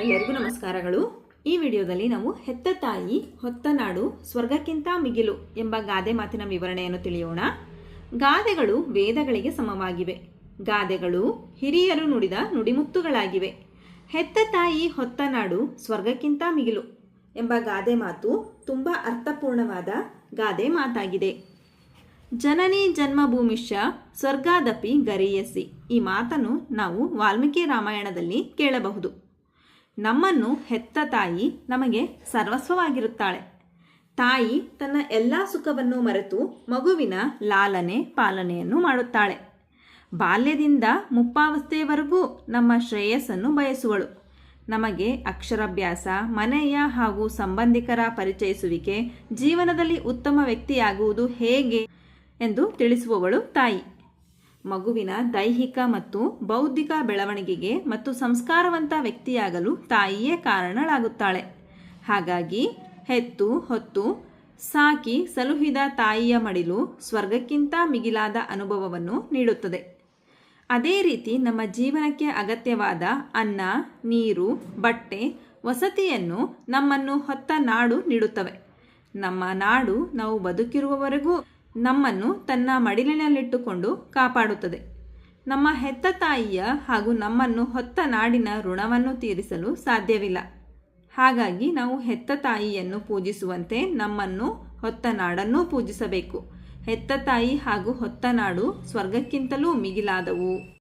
ಎಲ್ಲರಿಗೂ ನಮಸ್ಕಾರಗಳು. ಈ ವಿಡಿಯೋದಲ್ಲಿ ನಾವು ಹೆತ್ತ ತಾಯಿ, ಹೊತ್ತ ನಾಡು, ಸ್ವರ್ಗಕ್ಕಿಂತ ಮಿಗಿಲು ಎಂಬ ಗಾದೆ ಮಾತಿನ ವಿವರಣೆಯನ್ನು ತಿಳಿಯೋಣ. ಗಾದೆಗಳು ವೇದಗಳಿಗೆ ಸಮವಾಗಿವೆ. ಗಾದೆಗಳು ಹಿರಿಯರು ನುಡಿದ ನುಡಿಮುತ್ತುಗಳಾಗಿವೆ. ಹೆತ್ತ ತಾಯಿ, ಹೊತ್ತ ನಾಡು, ಸ್ವರ್ಗಕ್ಕಿಂತ ಮಿಗಿಲು ಎಂಬ ಗಾದೆ ಮಾತು ತುಂಬ ಅರ್ಥಪೂರ್ಣವಾದ ಗಾದೆ ಮಾತಾಗಿದೆ. ಜನನಿ ಜನ್ಮಭೂಮಿಶ್ಚ ಸ್ವರ್ಗಾದಪಿ ಗರಿಯಸಿ ಈ ಮಾತನ್ನು ನಾವು ವಾಲ್ಮೀಕಿ ರಾಮಾಯಣದಲ್ಲಿ ಕೇಳಬಹುದು. ನಮ್ಮನ್ನು ಹೆತ್ತ ತಾಯಿ ನಮಗೆ ಸರ್ವಸ್ವವಾಗಿರುತ್ತಾಳೆ. ತಾಯಿ ತನ್ನ ಎಲ್ಲ ಸುಖವನ್ನು ಮರೆತು ಮಗುವಿನ ಲಾಲನೆ ಪಾಲನೆಯನ್ನು ಮಾಡುತ್ತಾಳೆ. ಬಾಲ್ಯದಿಂದ ಮುಪ್ಪಾವಸ್ಥೆಯವರೆಗೂ ನಮ್ಮ ಶ್ರೇಯಸ್ಸನ್ನು ಬಯಸುವಳು. ನಮಗೆ ಅಕ್ಷರಾಭ್ಯಾಸ, ಮನೆಯ ಹಾಗೂ ಸಂಬಂಧಿಕರ ಪರಿಚಯಿಸುವಿಕೆ, ಜೀವನದಲ್ಲಿ ಉತ್ತಮ ವ್ಯಕ್ತಿಯಾಗುವುದು ಹೇಗೆ ಎಂದು ತಿಳಿಸುವವಳು ತಾಯಿ. ಮಗುವಿನ ದೈಹಿಕ ಮತ್ತು ಬೌದ್ಧಿಕ ಬೆಳವಣಿಗೆಗೆ ಮತ್ತು ಸಂಸ್ಕಾರವಂತ ವ್ಯಕ್ತಿಯಾಗಲು ತಾಯಿಯೇ ಕಾರಣಳಾಗುತ್ತಾಳೆ. ಹಾಗಾಗಿ ಹೆತ್ತು, ಹೊತ್ತು, ಸಾಕಿ ಸಲುಹಿದ ತಾಯಿಯ ಮಡಿಲು ಸ್ವರ್ಗಕ್ಕಿಂತ ಮಿಗಿಲಾದ ಅನುಭವವನ್ನು ನೀಡುತ್ತದೆ. ಅದೇ ರೀತಿ ನಮ್ಮ ಜೀವನಕ್ಕೆ ಅಗತ್ಯವಾದ ಅನ್ನ, ನೀರು, ಬಟ್ಟೆ, ವಸತಿಯನ್ನು ನಮ್ಮನ್ನು ಹೊತ್ತ ನಾಡು ನೀಡುತ್ತವೆ. ನಮ್ಮ ನಾಡು ನಾವು ಬದುಕಿರುವವರೆಗೂ ನಮ್ಮನ್ನು ತನ್ನ ಮಡಿಲಿನಲ್ಲಿಟ್ಟುಕೊಂಡು ಕಾಪಾಡುತ್ತದೆ. ನಮ್ಮ ಹೆತ್ತ ತಾಯಿಯ ಹಾಗೂ ನಮ್ಮನ್ನು ಹೊತ್ತ ನಾಡಿನ ಋಣವನ್ನು ತೀರಿಸಲು ಸಾಧ್ಯವಿಲ್ಲ. ಹಾಗಾಗಿ ನಾವು ಹೆತ್ತ ತಾಯಿಯನ್ನು ಪೂಜಿಸುವಂತೆ ನಮ್ಮನ್ನು ಹೊತ್ತ ನಾಡನ್ನೂ ಪೂಜಿಸಬೇಕು. ಹೆತ್ತ ತಾಯಿ ಹಾಗೂ ಹೊತ್ತ ನಾಡು ಸ್ವರ್ಗಕ್ಕಿಂತಲೂ ಮಿಗಿಲಾದವು.